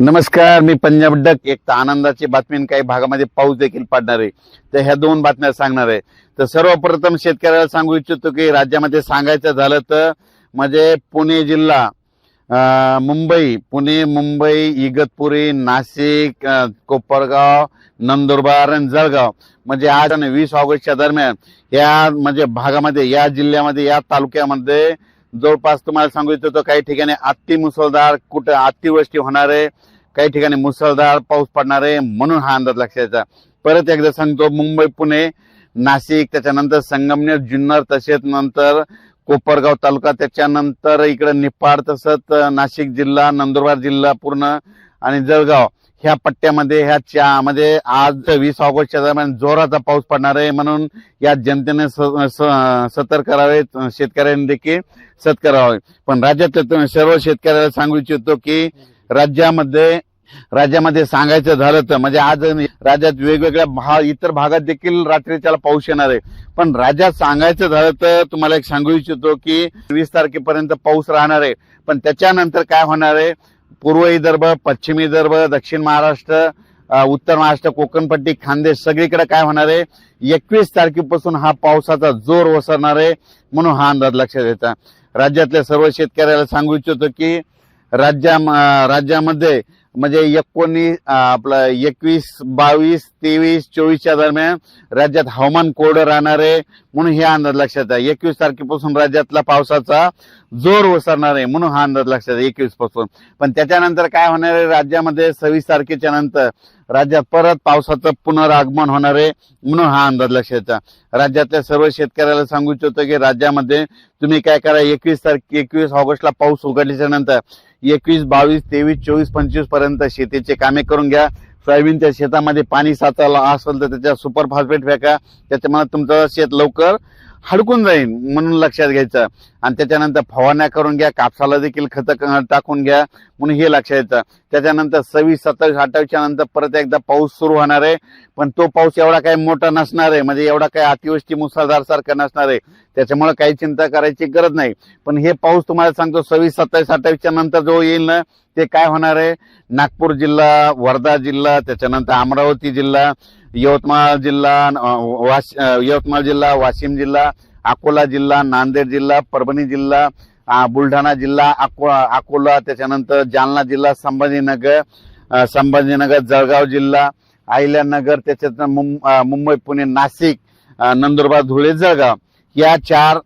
नमस्कार मी पंजाब डक. एक तर आनंदाची बातमी आणि काही भागामध्ये पाऊस देखील पाडणार आहे. तर ह्या दोन बातम्या सांगणार आहे. तर सर्वप्रथम शेतकऱ्याला सांगू इच्छितो की राज्यामध्ये सांगायचं झालं तर म्हणजे पुणे जिल्हा मुंबई पुणे मुंबई इगतपुरी नाशिक कोपरगाव नंदुरबार आणि जळगाव म्हणजे आज आणि वीस ऑगस्टच्या दरम्यान या म्हणजे भागामध्ये या जिल्ह्यामध्ये या तालुक्यामध्ये जवळपास तुम्हाला सांगू इच्छितो काही ठिकाणी अति मुसळधार कुठं अतिवृष्टी होणार आहे काही ठिकाणी मुसळधार पाऊस पडणार आहे म्हणून हा अंदाज लक्षात परत एकदा सांगतो मुंबई पुणे नाशिक त्याच्यानंतर संगमनेर जुन्नर तसेच नंतर कोपरगाव तालुका त्याच्यानंतर इकडे निपाड तसंच नाशिक जिल्हा नंदुरबार जिल्हा पूर्ण आणि जळगाव. ह्या पट्ट्यामध्ये ह्या चहामध्ये आज वीस ऑगस्टच्या दरम्यान जोराचा पाऊस पडणार आहे म्हणून या जनतेने स- सतर्क करावे शेतकऱ्यांनी देखील सत करावे पण राज्यातल्या सर्व शेतकऱ्याला सांगू इच्छितो की राज्यामध्ये राज्यामध्ये सांगायचं झालं तर म्हणजे आज राज्यात वेगवेगळ्या भाग इतर भागात देखील रात्री त्याला पाऊस येणार आहे. पण राज्यात सांगायचं झालं तर तुम्हाला एक सांगू इच्छितो की वीस तारखेपर्यंत पाऊस राहणार आहे. पण त्याच्यानंतर काय होणार आहे? पूर्व विदर्भ पश्चिम विदर्भ दक्षिण महाराष्ट्र उत्तर महाराष्ट्र कोकणपट्टी खानदेश सगळीकडे काय होणार आहे? एकवीस तारखेपासून हा पावसाचा जोर ओसरणार आहे म्हणून हा अंदाज लक्षात घ्यायचा राज्यातल्या सर्व शेतकऱ्याला सांगू इच्छितो की राज्या राज्यामध्ये म्हणजे एकोणीस आपलं एकवीस बावीस तेवीस चोवीसच्या दरम्यान राज्यात हवामान कोरडं राहणार आहे म्हणून हे अंदाज लक्षात आहे. एकवीस तारखेपासून राज्यातला पावसाचा जोर ओसरणार आहे म्हणून हा अंदाज लक्षात आहे एकवीसपासून पण त्याच्यानंतर काय होणार आहे? राज्यामध्ये सव्वीस तारखेच्या नंतर राज्यात परत पावसाचं पुनरागमन होणार आहे म्हणून हा अंदाज लक्षात राज्यातल्या सर्व शेतकऱ्याला सांगू इच्छितो की राज्यामध्ये तुम्ही काय करा एकवीस तारखे एकवीस ऑगस्टला पाऊस उघडल्याच्या नंतर एकवीस बावीस तेवीस चोवीस पंचवीसपर्यंत शेतीचे कामे करून घ्या. सोयाबीनच्या शेतामध्ये पाणी साचायला असेल तर त्याच्या सुपर फॉस्फेट फेका. त्याच्यामुळे तुमचं शेत लवकर हडकून जाईल म्हणून लक्षात घ्यायचं. आणि त्याच्यानंतर फवारण्या करून घ्या कापसाला देखील खत टाकून घ्या म्हणून हे लक्षात येतं. त्याच्यानंतर सव्वीस सत्तावीस अठ्ठावीसच्या नंतर परत एकदा पाऊस सुरू होणार आहे. पण तो पाऊस एवढा काही मोठा नसणार आहे. म्हणजे एवढा काही अतिवृष्टी मुसळधार सारखा नसणार आहे. त्याच्यामुळे काही चिंता करायची गरज नाही. पण हे पाऊस तुम्हाला सांगतो सव्वीस सत्तावीस अठ्ठावीसच्या नंतर जो येईल ना ते काय होणार आहे? नागपूर जिल्हा वर्धा जिल्हा त्याच्यानंतर अमरावती जिल्हा यवतमाळ जिल्हा वाश यवतमाळ जिल्हा वाशिम जिल्हा अकोला जिल्हा नांदेड जिल्हा परभणी जिल्हा बुलढाणा जिल्हा अको अकोला त्याच्यानंतर जालना जिल्हा संभाजीनगर संभाजीनगर जळगाव जिल्हा अहिल्यानगर त्याच्यात मुंबई पुणे नाशिक नंदुरबार धुळे जळगाव. या चार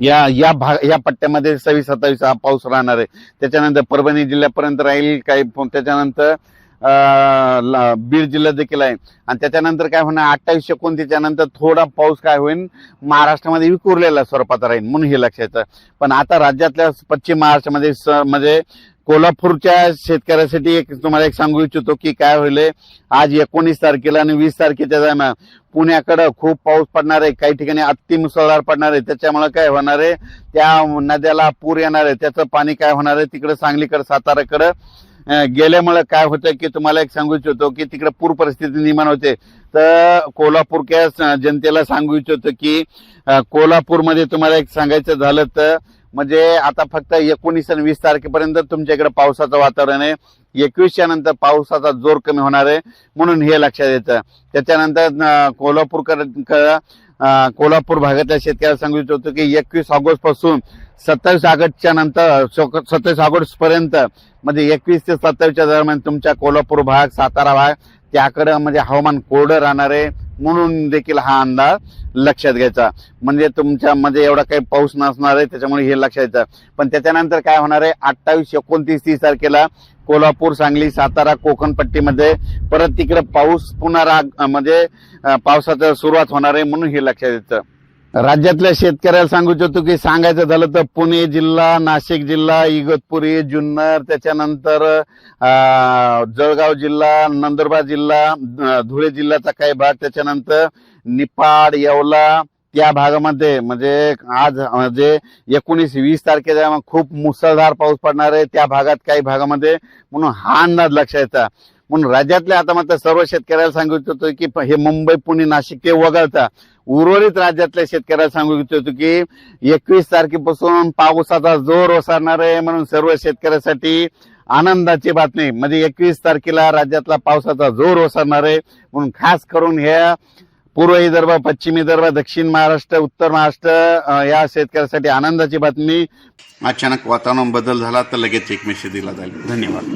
या या भाग या पट्ट्यामध्ये सव्वीस सत्तावीस हा पाऊस राहणार आहे. त्याच्यानंतर परभणी जिल्ह्यापर्यंत राहील काही त्याच्यानंतर अं, बीड जिल्ह्यात देखील आहे. आणि त्याच्यानंतर काय होणार अठ्ठावीस एकोणतीसच्या नंतर थोडा पाऊस काय होईल महाराष्ट्रामध्ये विखुरलेला स्वरूपात राहील म्हणून हे लक्षात पण आता राज्यातल्या पश्चिम महाराष्ट्रामध्ये स- म्हणजे कोल्हापूरच्या शेतकऱ्यासाठी एक तुम्हाला एक सांगू इच्छितो की काय होईल आज एकोणीस तारखेला आणि वीस तारखेच्या दरम्यान पुण्याकडं खूप पाऊस पडणार आहे काही ठिकाणी अति मुसळधार पडणार आहे. त्याच्यामुळे काय होणार आहे त्या नद्याला पूर येणार आहे त्याचं पाणी काय होणार आहे तिकडे सांगलीकडे साताराकडे गेल्यामुळे काय होतं की तुम्हाला एक सांगू इच्छितो की तिकडे पूर परिस्थिती निर्माण होते. तर कोल्हापूरच्या जनतेला सांगू इच्छितो की कोल्हापूरमध्ये तुम्हाला एक सांगायचं झालं तर म्हणजे आता फक्त एकोणीस आणि वीस तारखेपर्यंत तुमच्याकडे पावसाचं वातावरण आहे. एकवीसच्या नंतर पावसाचा जोर कमी होणार आहे म्हणून हे लक्षात येतं. त्याच्यानंतर अं, कोल्हापूर भागातल्या शेतकऱ्याला सांगू इच्छितो की एकवीस ऑगस्टपासून सत्तावीस ऑगस्टच्या नंतर सत्तावीस ऑगस्ट पर्यंत म्हणजे एकवीस ते सत्तावीसच्या दरम्यान तुमच्या कोल्हापूर भाग सातारा भाग त्याकडे म्हणजे हवामान कोरडं राहणार आहे. म्हणून देखील हा अंदाज लक्षात घ्यायचा. म्हणजे तुमच्या मध्ये एवढा काही पाऊस नसणार आहे त्याच्यामुळे हे लक्षात येतं. पण त्याच्यानंतर काय होणार आहे अठ्ठावीस एकोणतीस तीस तारखेला कोल्हापूर सांगली सातारा कोकण पट्टीमध्ये परत तिकडे पाऊस पुन्हा राग म्हणजे पावसाचं सुरुवात होणार आहे म्हणून हे लक्षात येतं. राज्यातल्या शेतकऱ्याला सांगू इच्छितो की सांगायचं झालं तर पुणे जिल्हा नाशिक जिल्हा इगतपुरी जुन्नर त्याच्यानंतर जळगाव जिल्हा नंदुरबार जिल्हा धुळे जिल्ह्याचा काही भाग त्याच्यानंतर निपाड येवला त्या भागामध्ये म्हणजे आज म्हणजे एकोणीस वीस तारखेला खूप मुसळधार पाऊस पडणार आहे. त्या भागात काही भागामध्ये म्हणून हा अंदाज लक्षात येतात म्हणून राज्यातल्या आता मात्र सर्व शेतकऱ्याला सांगू इच्छितो की हे मुंबई पुणे नाशिक ते वगळता उर्वरित राज्यातल्या शेतकऱ्याला सांगू इच्छितो की एकवीस तारखेपासून पावसाचा जोर ओसरणार आहे म्हणून सर्व शेतकऱ्यासाठी आनंदाची बातमी म्हणजे एकवीस तारखेला राज्यातला पावसाचा जोर ओसरणार आहे म्हणून खास करून ह्या पूर्व विदर्भ पश्चिम विदर्भ दक्षिण महाराष्ट्र उत्तर महाराष्ट्र या शेतकऱ्यासाठी आनंदाची बातमी. अचानक वातावरण बदल झाला तर लगेच एक मेसेज दिला जाईल. धन्यवाद.